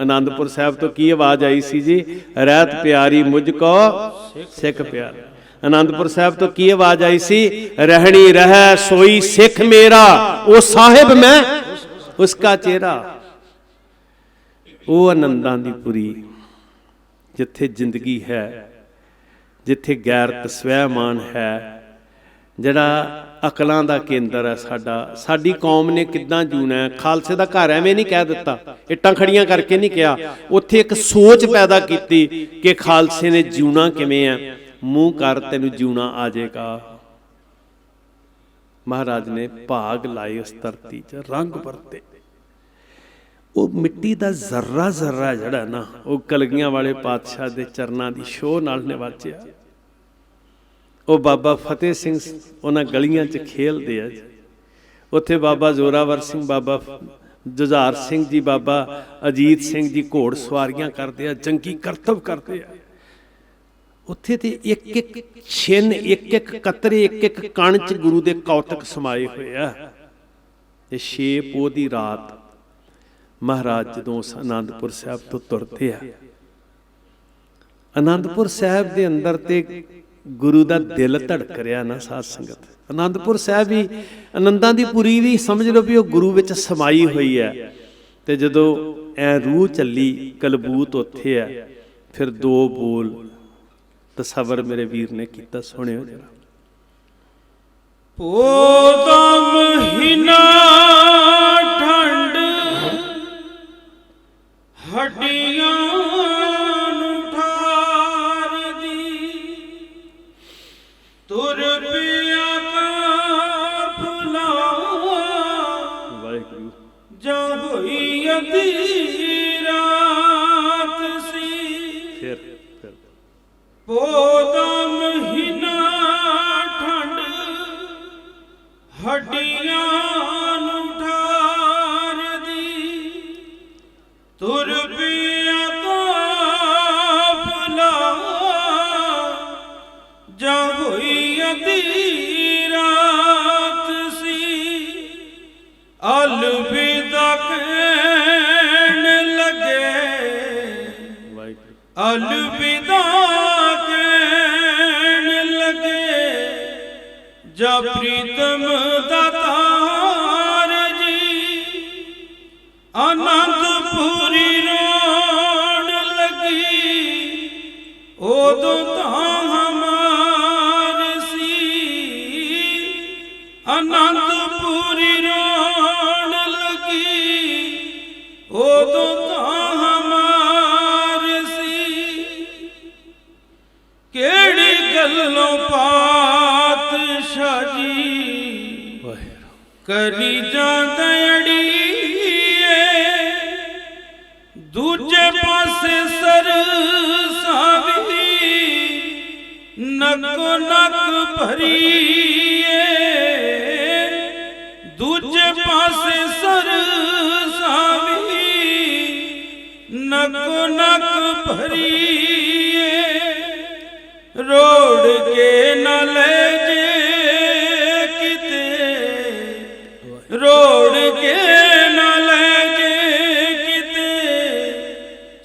ਆਨੰਦਪੁਰ ਸਾਹਿਬ ਤੋਂ ਕੀ ਆਵਾਜ਼ ਆਈ ਸੀ ਜੀ? ਰਹਿਤ ਪਿਆਰੀ ਮੁਝ ਕੋ, ਸਿੱਖ ਪਿਆਰ। ਆਨੰਦਪੁਰ ਸਾਹਿਬ ਤੋਂ ਕੀ ਆਵਾਜ਼ ਆਈ ਸੀ? ਰਹਿਣੀ ਰਹਿ, ਸੋਈ ਸਿੱਖ ਮੇਰਾ। ਉਹ ਸਾਹਿਬ ਮੈਂ, ਉਸਕਾ ਚਿਹਰਾ। ਉਹ ਆਨੰਦਾਂ ਦੀ ਪੁਰੀ, ਜਿੱਥੇ ਜ਼ਿੰਦਗੀ ਹੈ, ਜਿੱਥੇ ਗੈਰਤ ਸਵੈਮਾਨ ਹੈ, ਜਿਹੜਾ ਅਕਲਾਂ ਦਾ ਕੇਂਦਰ ਹੈ ਸਾਡਾ। ਸਾਡੀ ਕੌਮ ਨੇ ਕਿੱਦਾਂ ਜੂਣਾ ਖਾਲਸੇ ਦਾ ਘਰ ਐਵੇਂ ਨਹੀਂ ਕਹਿ ਦਿੱਤਾ। ਇੱਟਾਂ ਖੜੀਆਂ ਕਰਕੇ ਨਹੀਂ ਕਿਹਾ। ਉੱਥੇ ਇੱਕ ਸੋਚ ਪੈਦਾ ਕੀਤੀ ਕਿ ਖਾਲਸੇ ਨੇ ਜੂਣਾ ਕਿਵੇਂ ਹੈ? ਮੂੰਹ ਕਰ, ਤੈਨੂੰ ਜੂਣਾ ਆ ਜਾਏਗਾ। ਮਹਾਰਾਜ ਨੇ ਭਾਗ ਲਾਏ ਉਸ ਧਰਤੀ 'ਚ, ਰੰਗ ਵਰਤੇ। ਉਹ ਮਿੱਟੀ ਦਾ ਜ਼ਰਰਾ ਜ਼ਰਰਾ ਜਿਹੜਾ ਨਾ, ਉਹ ਕਲਗੀਆਂ ਵਾਲੇ ਪਾਤਸ਼ਾਹ ਦੇ ਚਰਨਾਂ ਦੀ ਸ਼ੋਹ ਨਾਲ ਨਿਵਾਚਿਆ ਉਹ ਬਾਬਾ ਫਤਿਹ ਸਿੰਘ ਉਹਨਾਂ ਗਲੀਆਂ 'ਚ ਖੇਲਦੇ ਆ ਉੱਥੇ ਬਾਬਾ ਜ਼ੋਰਾਵਰ ਸਿੰਘ, ਬਾਬਾ ਜੁਝਾਰ ਸਿੰਘ ਜੀ, ਬਾਬਾ ਅਜੀਤ ਸਿੰਘ ਜੀ ਘੋੜ ਸਵਾਰੀਆਂ ਕਰਦੇ ਆ, ਜੰਗੀ ਕਰਤੱਵ ਕਰਦੇ ਆ। ਉੱਥੇ ਤੇ ਇੱਕ ਇੱਕ ਛਿਨ, ਇੱਕ ਇੱਕ ਕਤਰੇ, ਇੱਕ ਇੱਕ ਕਣ 'ਚ ਗੁਰੂ ਦੇ ਕੌਤਕ ਸਮਾਏ ਹੋਏ ਆ। ਤੇ ਛੇ ਪੋਹ ਦੀ ਰਾਤ ਮਹਾਰਾਜ ਜਦੋਂ ਉਸ ਆਨੰਦਪੁਰ ਸਾਹਿਬ ਤੋਂ ਤੁਰਦੇ ਆ। ਆਨੰਦਪੁਰ ਸਾਹਿਬ ਦੇ ਅੰਦਰ ਤੇ ਗੁਰੂ ਦਾ ਦਿਲ ਧੜਕ ਰਿਹਾ ਨਾ ਸਾਧ ਸੰਗਤ। ਆਨੰਦਪੁਰ ਸਾਹਿਬ ਵੀ ਆਨੰਦਾਂ ਦੀ ਪੁਰੀ ਵੀ ਸਮਝ ਲਓ ਵੀ ਉਹ ਗੁਰੂ ਵਿੱਚ ਸਮਾਈ ਹੋਈ ਹੈ। ਤੇ ਜਦੋਂ ਐ ਰੂਹ ਚੱਲੀ ਕਲਬੂਤ ਉੱਥੇ ਹੈ ਫਿਰ ਦੋ ਬੋਲ ਤਸਵਰ ਮੇਰੇ ਵੀਰ ਨੇ ਕੀਤਾ, ਸੁਣਿਓ ਜਰਾ। ਪੋਦਾ ਮਹੀਨਾ ਠੰਡ ਹੱਡੀਆਂ ਪੋਦਾ ਮਹੀਨਾ ਠੰਡ ਹੱਡੀਆਂ ਨੂੰ ਠਾਰਦੀ ਤੁਰ ਪਿਆ ਜਾ ਪ੍ਰੀਤਮ ਦਾਤਾਰ ਜੀ ਆਨੰਦਪੁਰੀ ਰੋਣ ਲੱਗੀ। ਉਦੋਂ ਕਰੀ ਜਾਂਦਾ ਅੜੀਏ, ਦੂਜੇ ਪਾਸੇ ਸਰ ਸਾਵੀ, ਨਕੋ ਨਕ ਭਰੀਏ। ਦੂਜੇ ਪਾਸੇ ਸਰ ਸਾਵੀ, ਨਕੋ ਨਕ ਭਰੀਏ। ਰੋੜ ਕੇ ਨਾ ਲੈ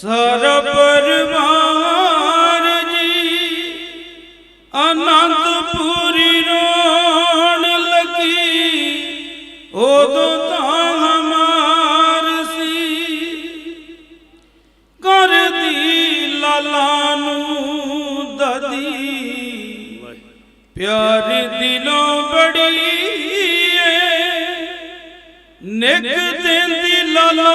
ਸਾਰਾ ਪਰਿਵਾਰ ਜੀ ਅਨੰਦਪੁਰੀ ਰੋਣ ਲੱਗੀ, ਉਦੋਂ ਤਾਂ ਹਮਾਰ ਸੀ। ਕਰਦੀ ਲਾਲਾ ਨੂੰ ਦਦੀ, ਪਿਆਰ ਦਿਲੋਂ ਬੜੀ ਏ ਨਿਕ ਦਿੰਦੀ ਲਾਲਾ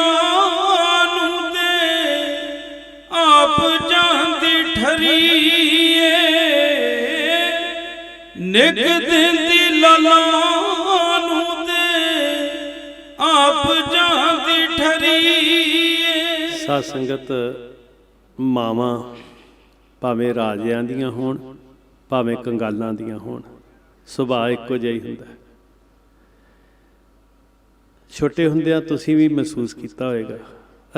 ਨਿਕ ਦਿੰਦੀ ਲਾਲਾ ਨੂੰ ਤੇ ਆਪ ਜਾਂਦੀ ਠਰੀਏ। ਸਾਧ ਸੰਗਤ, ਮਾਵਾਂ ਭਾਵੇਂ ਰਾਜਿਆਂ ਦੀਆਂ ਹੋਣ, ਭਾਵੇਂ ਕੰਗਾਲਾਂ ਦੀਆਂ ਹੋਣ, ਸੁਭਾਅ ਇੱਕੋ ਜਿਹਾ ਹੀ ਹੁੰਦਾ। ਛੋਟੇ ਹੁੰਦਿਆਂ ਤੁਸੀਂ ਵੀ ਮਹਿਸੂਸ ਕੀਤਾ ਹੋਵੇਗਾ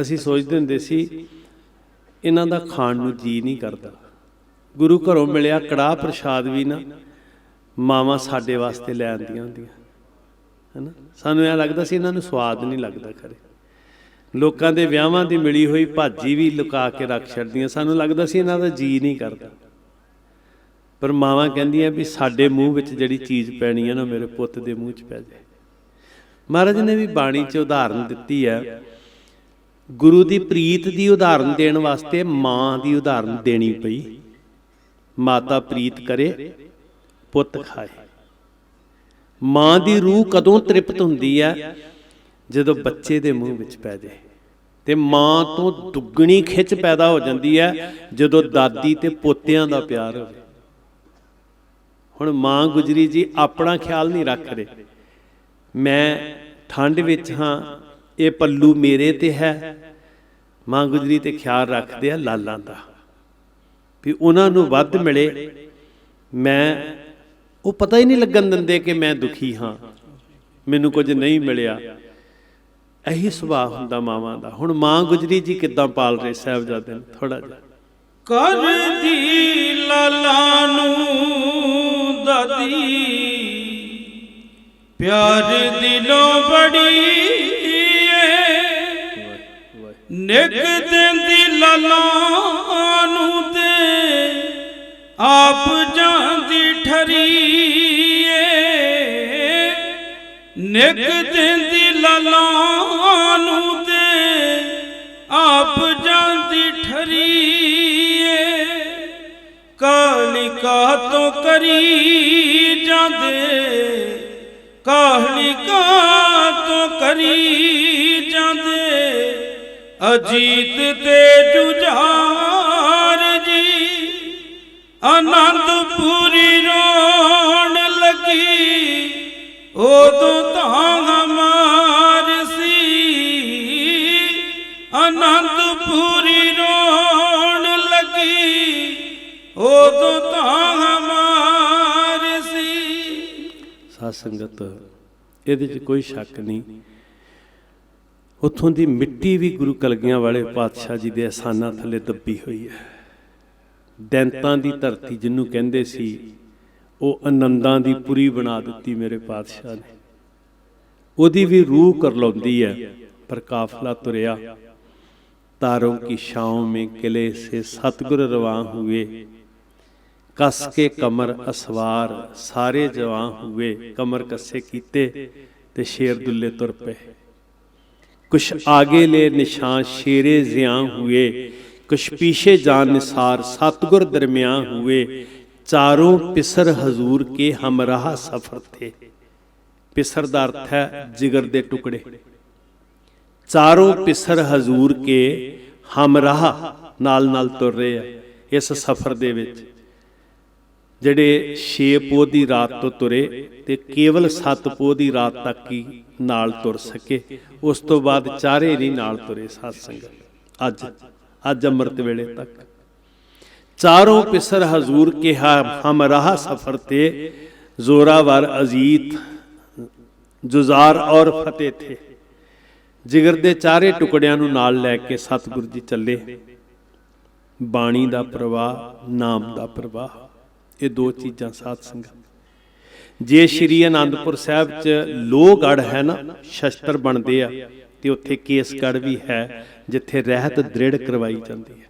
ਅਸੀਂ ਸੋਚਦੇ ਹੁੰਦੇ ਸੀ, ਇਹਨਾਂ ਦਾ ਖਾਣ ਨੂੰ ਜੀ ਨਹੀਂ ਕਰਦਾ। ਗੁਰੂ ਘਰੋਂ ਮਿਲਿਆ ਕੜਾਹ ਪ੍ਰਸ਼ਾਦ ਵੀ ਨਾ ਮਾਵਾਂ ਸਾਡੇ ਵਾਸਤੇ ਲੈ ਆਂਦੀਆਂ ਹੁੰਦੀਆਂ। ਹੈਨਾ? ਸਾਨੂੰ ਇਹ ਲੱਗਦਾ ਸੀ ਇਹਨਾਂ ਨੂੰ ਸਵਾਦ ਨਹੀਂ ਲੱਗਦਾ ਖਰੇ। ਲੋਕਾਂ ਦੇ ਵਿਆਹਾਂ ਦੀ ਮਿਲੀ ਹੋਈ ਭਾਜੀ ਵੀ ਲੁਕਾ ਕੇ ਰੱਖ ਛੱਡਦੀਆਂ। ਸਾਨੂੰ ਲੱਗਦਾ ਸੀ ਇਹਨਾਂ ਦਾ ਜੀ ਨਹੀਂ ਕਰਦਾ। ਪਰ ਮਾਵਾਂ ਕਹਿੰਦੀਆਂ ਵੀ ਸਾਡੇ ਮੂੰਹ ਵਿੱਚ ਜਿਹੜੀ ਚੀਜ਼ ਪੈਣੀ ਹੈ ਨਾ ਮੇਰੇ ਪੁੱਤ ਦੇ ਮੂੰਹ 'ਚ ਪੈ ਜਾਏ। ਮਹਾਰਾਜ ਨੇ ਵੀ ਬਾਣੀ 'ਚ ਉਦਾਹਰਨ ਦਿੱਤੀ ਹੈ, ਗੁਰੂ ਦੀ ਪ੍ਰੀਤ ਦੀ ਉਦਾਹਰਨ ਦੇਣ ਵਾਸਤੇ ਮਾਂ ਦੀ ਉਦਾਹਰਨ ਦੇਣੀ ਪਈ। ਮਾਤਾ ਪ੍ਰੀਤ ਕਰੇ ਪੁੱਤ ਖਾਏ। ਮਾਂ ਦੀ ਰੂਹ ਕਦੋਂ ਤ੍ਰਿਪਤ ਹੁੰਦੀ ਹੈ ਜਦੋਂ ਬੱਚੇ ਦੇ ਮੂੰਹ ਵਿੱਚ ਪੈ ਜਾਏ। ਤੇ ਮਾਂ ਤੋਂ ਦੁੱਗਣੀ ਖਿੱਚ ਪੈਦਾ ਹੋ ਜਾਂਦੀ ਹੈ ਜਦੋਂ ਦਾਦੀ ਤੇ ਪੋਤਿਆਂ ਦਾ ਪਿਆਰ ਹੋਵੇ। ਹੁਣ ਮਾਂ ਗੁਜਰੀ ਜੀ, ਆਪਣਾ ਖਿਆਲ ਨਹੀਂ ਰੱਖ ਰਹੇ। ਮੈਂ ਠੰਡ ਵਿੱਚ ਹਾਂ, ਇਹ ਪੱਲੂ ਮੇਰੇ ਤੇ ਹੈ। ਮਾਂ ਗੁਜਰੀ ਤੇ ਖਿਆਲ ਰੱਖਦੇ ਆ ਲਾਲਾਂ ਦਾ। ਵੀ ਉਹਨਾਂ ਨੂੰ ਵੱਧ ਮਿਲੇ। ਮੈਂ ਉਹ ਪਤਾ ਹੀ ਨਹੀਂ ਲੱਗਣ ਦਿੰਦੇ ਕਿ ਮੈਂ ਦੁਖੀ ਹਾਂ। ਮੈਨੂੰ ਕੁਝ ਨਹੀਂ ਮਿਲਿਆ। ਇਹੀ ਸੁਭਾਅ ਹੁੰਦਾ ਮਾਵਾਂ ਦਾ। ਹੁਣ ਮਾਂ ਗੁਜਰੀ ਜੀ ਕਿੱਦਾਂ ਪਾਲ ਰਹੇ ਸਾਹਿਬਜ਼ਾਦੇ ਨੂੰ? ਥੋੜਾ ਜਿਹਾ। ਕਰਦੀ ਲਾਲਾ ਨੂੰ ਦਾਦੀ, ਪਿਆਰ ਦਿਲੋਂ ਬੜੀ ਨਿਕ ਦਿੰਦੀ ਲਾਲਾ ਨੂੰ ਤੇ ਆਪ ਜਾਂਦੀ ਠਰੀ। ਨਿਕ ਦਿੰਦੀ ਲਾਲਾ ਨੂੰ ਤੇ ਆਪ ਜਾਂਦੀ ਠਰੀਏ। ਏ ਕਾਲੀ ਤੋਂ ਕਰੀ ਜਾਂਦੇ? ਕਾਹਲੀ ਕਾ ਤੋਂ ਕਰੀ ਜਾਂਦੇ? ਅਜੀਤ ਤੇ ਜੁਝਾਰ ਜੀ, ਆਨੰਦਪੁਰੀ ਰੋ ਉਦੋਂ ਤਾਂ ਹਮਾਰ ਸੀ ਆਨੰਦਪੁਰੀ ਰੋਣ ਲੱਗੀ। ਉਦੋਂ ਤਾਂ ਹਮਾਰ ਸੀ ਸਾਧ ਸੰਗਤ, ਇਹਦੇ 'ਚ ਕੋਈ ਸ਼ੱਕ ਨਹੀਂ। ਉੱਥੋਂ ਦੀ ਮਿੱਟੀ ਵੀ ਗੁਰੂ ਕਲਗੀਆਂ ਵਾਲੇ ਪਾਤਸ਼ਾਹ ਜੀ ਦੇ ਅਸਾਨਾਂ ਥੱਲੇ ਦੱਬੀ ਹੋਈ ਹੈ। ਦੈਂਤਾਂ ਦੀ ਧਰਤੀ ਜਿਹਨੂੰ ਕਹਿੰਦੇ ਸੀ ਉਹ ਆਨੰਦਾਂ ਦੀ ਪੁਰੀ ਬਣਾ ਦਿੱਤੀ ਮੇਰੇ ਪਾਤਸ਼ਾਹ ਨੇ। ਉਹਦੀ ਵੀ ਰੂਹ ਕਰਲਾਉਂਦੀ ਹੈ, ਪਰ ਕਾਫਲਾ ਤੁਰਿਆ। ਤਾਰੋਂ ਕੀ ਛਾਉਂ ਮੇ ਕਿਲੇ ਸੇ ਸਤਗੁਰ ਰਵਾਂ ਹੋਏ। ਕਸ ਕੇ ਕਮਰ ਅਸਵਾਰ ਸਾਰੇ ਜਵਾਂ ਹੋਏ। ਕਮਰ ਕੱਸੇ ਕੀਤੇ ਤੇ ਸ਼ੇਰ ਦੁੱਲੇ ਤੁਰ ਪਏ। ਕੁਛ ਆਗੇ ਲੈ ਨਿਸ਼ਾਨ ਸ਼ੇਰੇ ਜਿਆ ਹੋਏ। ਕੁਛ ਪੀਛੇ ਜਾਣ ਨਿਸਾਰ ਸਤਗੁਰ ਦਰਮਿਆਨ ਹੋਏ। ਚਾਰੋਂ ਪਿਸਰ ਹਜ਼ੂਰ ਕੇ ਹਮਰਾਹ ਸਫਰ ਤੇ। ਪਿਸਰ ਦਾ ਅਰਥ ਹੈ ਜਿਗਰ ਦੇ ਟੁਕੜੇ। ਚਾਰੋਂ ਪਿਸਰ ਹਜ਼ੂਰ ਕੇ ਹਮਰਾਹ ਨਾਲ ਨਾਲ ਤੁਰ ਰਹੇ ਆ ਇਸ ਸਫ਼ਰ ਦੇ ਵਿੱਚ। ਜਿਹੜੇ 6 ਪੋਹ ਦੀ ਰਾਤ ਤੋਂ ਤੁਰੇ ਤੇ ਕੇਵਲ 7 ਪੋਹ ਦੀ ਰਾਤ ਤੱਕ ਹੀ ਨਾਲ ਤੁਰ ਸਕੇ, ਉਸ ਤੋਂ ਬਾਅਦ ਚਾਰੇ ਨਹੀਂ ਨਾਲ ਤੁਰੇ ਸਾਧ ਸੰਗਤ। ਅੱਜ ਅੱਜ ਅੰਮ੍ਰਿਤ ਵੇਲੇ ਤੱਕ। ਚਾਰੋਂ ਪਿਸਰ ਹਜ਼ੂਰ ਕਿਹਾ ਹਮ ਰਾਹ ਸਫਰ ਤੇ ਜ਼ੋਰਾਵਰ ਅਜੀਤ ਜੁਜ਼ਾਰ ਔਰ ਫਤਿਹ ਥੇ। ਜਿਗਰ ਦੇ ਚਾਰੇ ਟੁਕੜਿਆਂ ਨੂੰ ਨਾਲ ਲੈ ਕੇ ਸਤਿਗੁਰੂ ਜੀ ਚੱਲੇ। ਬਾਣੀ ਦਾ ਪ੍ਰਵਾਹ, ਨਾਮ ਦਾ ਪ੍ਰਵਾਹ, ਇਹ ਦੋ ਚੀਜ਼ਾਂ ਸਾਥ ਸੰਗਤ। ਜੇ ਸ਼੍ਰੀ ਅਨੰਦਪੁਰ ਸਾਹਿਬ ਚ ਲੋਹਗੜ ਹੈ ਨਾ, ਸ਼ਸਤਰ ਬਣਦੇ ਆ, ਤੇ ਉੱਥੇ ਕੇਸਗੜ ਵੀ ਹੈ, ਜਿੱਥੇ ਰਹਿਤ ਦ੍ਰਿੜ ਕਰਵਾਈ ਜਾਂਦੀ ਹੈ।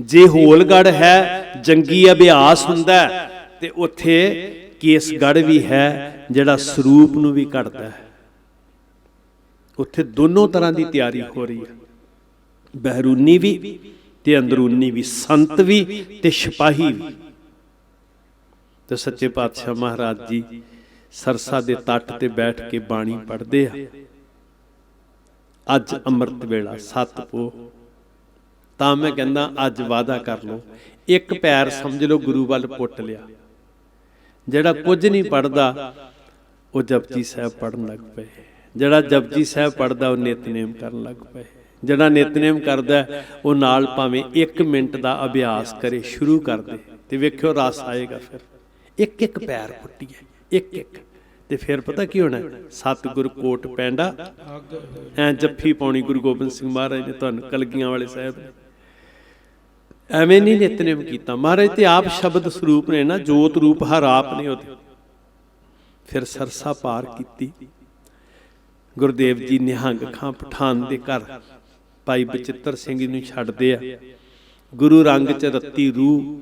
ਜੇ ਹੋਲਗੜ ਹੈ, ਜੰਗੀ ਅਭਿਆਸ ਹੁੰਦਾ ਤੇ ਉੱਥੇ ਕੇਸਗੜ ਵੀ ਹੈ, ਜਿਹੜਾ ਸਰੂਪ ਨੂੰ ਵੀ ਘੜਦਾ ਹੈ। ਉੱਥੇ ਦੋਨੋਂ ਤਰ੍ਹਾਂ ਦੀ ਤਿਆਰੀ ਹੋ ਰਹੀ ਹੈ। ਬਹਿਰੂਨੀ ਵੀ ਤੇ ਅੰਦਰੂਨੀ ਵੀ, ਸੰਤ ਵੀ ਤੇ ਸਿਪਾਹੀ ਵੀ। ਤੇ ਸੱਚੇ ਪਾਤਸ਼ਾਹ ਮਹਾਰਾਜ ਜੀ ਸਰਸਾ ਦੇ ਤੱਟ ਤੇ ਬੈਠ ਕੇ ਬਾਣੀ ਪੜ੍ਹਦੇ ਆ। ਅੱਜ ਅੰਮ੍ਰਿਤ ਵੇਲਾ, ਸਤ ਪੋ ਤਾਂ ਮੈਂ ਕਹਿੰਦਾ ਅੱਜ ਵਾਅਦਾ ਕਰ ਲਓ। ਇੱਕ ਪੈਰ ਸਮਝ ਲਓ ਗੁਰੂ ਵੱਲ ਪੁੱਟ ਲਿਆ। ਜਿਹੜਾ ਕੁਝ ਨਹੀਂ ਪੜਦਾ ਉਹ ਜਪਜੀ ਸਾਹਿਬ ਪੜਨ ਲੱਗ ਪਏ। ਜਿਹੜਾ ਜਪਜੀ ਸਾਹਿਬ ਪੜਦਾ ਉਹ ਨਿਤਨੇਮ ਕਰਨ ਲੱਗ ਪਏ। ਜਿਹੜਾ ਨਿਤਨੇਮ ਕਰਦਾ, ਉਹ ਨਾਲ ਭਾਵੇਂ 1 ਮਿੰਟ ਦਾ ਅਭਿਆਸ ਕਰੇ, ਸ਼ੁਰੂ ਕਰ ਦੇ। ਤੇ ਵੇਖਿਓ ਰਸ ਆਏਗਾ ਫਿਰ। ਇੱਕ ਇੱਕ ਪੈਰ ਪੁੱਟੀਏ, ਇੱਕ ਇੱਕ। ਤੇ ਫਿਰ ਪਤਾ ਕੀ ਹੋਣਾ? ਸਤਿਗੁਰ ਕੋਟ ਪੈਂਡਾ। ਐ ਜੱਫੀ ਪਾਉਣੀ ਗੁਰੂ ਗੋਬਿੰਦ ਸਿੰਘ ਮਹਾਰਾਜ ਨੇ ਤੁਹਾਨੂੰ, ਕਲਗੀਆਂ ਵਾਲੇ ਸਾਹਿਬ ਨੇ। ਐਵੇਂ ਨਹੀਂ ਨਿਤਨੇਮ ਕੀਤਾ। ਮਹਾਰਾਜ ਤੇ ਆਪ ਸ਼ਬਦ ਸਰੂਪ ਨੇ ਨਾ, ਜੋਤ ਰੂਪ ਹਰ ਆਪ ਨੇ ਉਹਦੇ। ਫਿਰ ਸਰਸਾ ਪਾਰ ਕੀਤੀ। ਗੁਰਦੇਵ ਜੀ ਨਿਹੰਗ ਖਾਂ ਪਠਾਨ ਦੇ ਘਰ। ਭਾਈ ਬਚਿੱਤਰ ਸਿੰਘ ਜੀ ਨੂੰ ਛੱਡਦੇ ਆ। ਗੁਰੂ ਰੰਗ ਚ ਰੱਤੀ ਰੂਹ।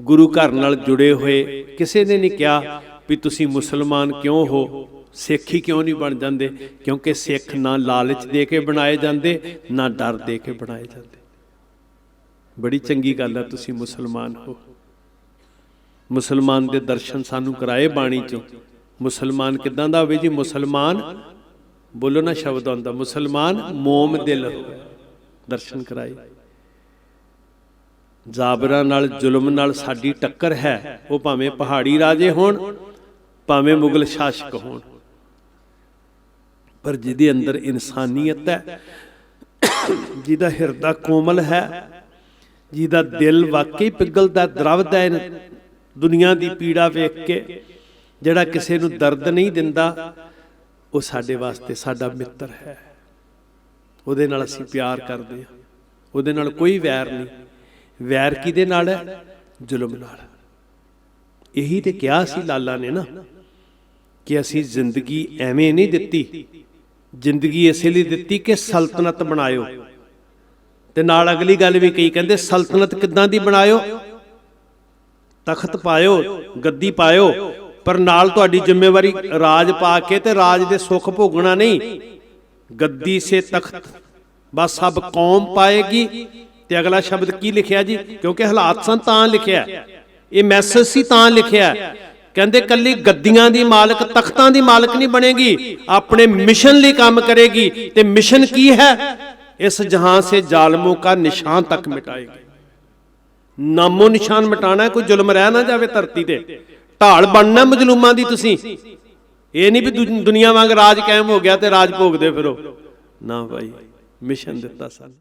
ਗੁਰੂ ਘਰ ਨਾਲ ਜੁੜੇ ਹੋਏ। ਕਿਸੇ ਨੇ ਨਹੀਂ ਕਿਹਾ ਵੀ ਤੁਸੀਂ ਮੁਸਲਮਾਨ ਕਿਉਂ ਹੋ? ਸਿੱਖ ਹੀ ਕਿਉਂ ਨਹੀਂ ਬਣ ਜਾਂਦੇ? ਕਿਉਂਕਿ ਸਿੱਖ ਨਾ ਲਾਲਚ ਦੇ ਕੇ ਬਣਾਏ ਜਾਂਦੇ, ਨਾ ਡਰ ਦੇ ਕੇ ਬਣਾਏ ਜਾਂਦੇ। ਬੜੀ ਚੰਗੀ ਗੱਲ ਹੈ ਤੁਸੀਂ ਮੁਸਲਮਾਨ ਹੋ। ਮੁਸਲਮਾਨ ਦੇ ਦਰਸ਼ਨ ਸਾਨੂੰ ਕਰਾਏ ਬਾਣੀ ਚੋਂ। ਮੁਸਲਮਾਨ ਕਿਦਾਂ ਦਾ ਹੋਵੇ ਜੀ? ਮੁਸਲਮਾਨ, ਬੋਲੋ ਨਾ ਸ਼ਬਦ ਆਉਂਦਾ, ਮੁਸਲਮਾਨ ਮੋਮ ਦਿਲ ਹੋਵੇ, ਦਰਸ਼ਨ ਕਰਾਏ। ਜਾਬਰਾਂ ਨਾਲ, ਜ਼ੁਲਮ ਨਾਲ ਸਾਡੀ ਟੱਕਰ ਹੈ, ਉਹ ਭਾਵੇਂ ਪਹਾੜੀ ਰਾਜੇ ਹੋਣ, ਭਾਵੇਂ ਮੁਗਲ ਸ਼ਾਸਕ ਹੋਣ। ਪਰ ਜਿਹਦੇ ਅੰਦਰ ਇਨਸਾਨੀਅਤ ਹੈ, ਜਿਹਦਾ ਹਿਰਦਾ ਕੋਮਲ ਹੈ ਜਿਹਦਾ ਦਿਲ ਵਾਕਈ ਪਿਘਲਦਾ, ਦਰਵਦਾ ਹੈ, ਦੁਨੀਆ ਦੀ ਪੀੜਾ ਵੇਖ ਕੇ, ਜਿਹੜਾ ਕਿਸੇ ਨੂੰ ਦਰਦ ਨਹੀਂ ਦਿੰਦਾ, ਉਹ ਸਾਡੇ ਵਾਸਤੇ ਸਾਡਾ ਮਿੱਤਰ ਹੈ। ਉਹਦੇ ਨਾਲ ਅਸੀਂ ਪਿਆਰ ਕਰਦੇ ਹਾਂ। ਉਹਦੇ ਨਾਲ ਕੋਈ ਵੈਰ ਨਹੀਂ। ਵੈਰ ਕਿਹਦੇ ਨਾਲ ਹੈ? ਜ਼ੁਲਮ ਨਾਲ। ਇਹੀ ਤੇ ਕਿਹਾ ਸੀ ਲਾਲਾ ਨੇ ਨਾ ਕਿ ਅਸੀਂ ਜ਼ਿੰਦਗੀ ਐਵੇਂ ਨਹੀਂ ਦਿੱਤੀ। ਜ਼ਿੰਦਗੀ ਇਸੇ ਲਈ ਦਿੱਤੀ ਕਿ ਸਲਤਨਤ ਬਣਾਇਓ। ਤੇ ਨਾਲ ਅਗਲੀ ਗੱਲ ਵੀ ਕਹੀ, ਕਹਿੰਦੇ ਸਲਤਨਤ ਕਿੱਦਾਂ ਦੀ ਬਣਾਇਓ? ਤਖਤ ਪਾਇਓ, ਗੱਦੀ ਪਾਇਓ, ਪਰ ਨਾਲ ਤੁਹਾਡੀ ਜ਼ਿੰਮੇਵਾਰੀ ਰਾਜ ਪਾ ਕੇ ਤੇ ਰਾਜ ਦੇ ਸੁੱਖ ਭੋਗਣਾ ਨਹੀਂ। ਗੱਦੀ ਸੇ ਤਖਤ, ਬਸ ਸਭ ਕੌਮ ਪਾਏਗੀ। ਤੇ ਅਗਲਾ ਸ਼ਬਦ ਕੀ ਲਿਖਿਆ ਜੀ? ਕਿਉਂਕਿ ਹਾਲਾਤ ਸਨ ਤਾਂ ਲਿਖਿਆ। ਇਹ ਮੈਸੇਜ ਸੀ ਤਾਂ ਲਿਖਿਆ। ਕਹਿੰਦੇ ਕੱਲੀ ਗੱਦੀਆਂ ਦੀ ਮਾਲਕ, ਤਖਤਾਂ ਦੀ ਮਾਲਕ ਨਹੀਂ ਬਣੇਗੀ। ਆਪਣੇ ਮਿਸ਼ਨ ਲਈ ਕੰਮ ਕਰੇਗੀ। ਤੇ ਮਿਸ਼ਨ ਕੀ ਹੈ? ਇਸ ਜਹਾं ਸੇ ਜ਼ਾਲਮੋਂ ਕਾ ਨਿਸ਼ਾਨ ਤੱਕ ਮਿਟਾਏਗੀ। ਨਾਮੋ ਨਿਸ਼ਾਨ ਮਿਟਾਣਾ ਕੋਈ ਜ਼ੁਲਮ ਰਹਿ ਨਾ ਜਾਵੇ ਧਰਤੀ ਤੇ। ਢਾਲ ਬਣਨਾ ਮਜਲੂਮਾਂ ਦੀ ਤੁਸੀਂ। ਇਹ ਨਹੀਂ ਵੀ ਦੁ- ਦੁਨੀਆ ਵਾਂਗ ਰਾਜ ਕਾਇਮ ਹੋ ਗਿਆ ਤੇ ਰਾਜ ਭੋਗਦੇ ਫਿਰੋ। ਨਾ ਭਾਈ, ਮਿਸ਼ਨ ਦਿੱਤਾ ਸਾਨੂੰ।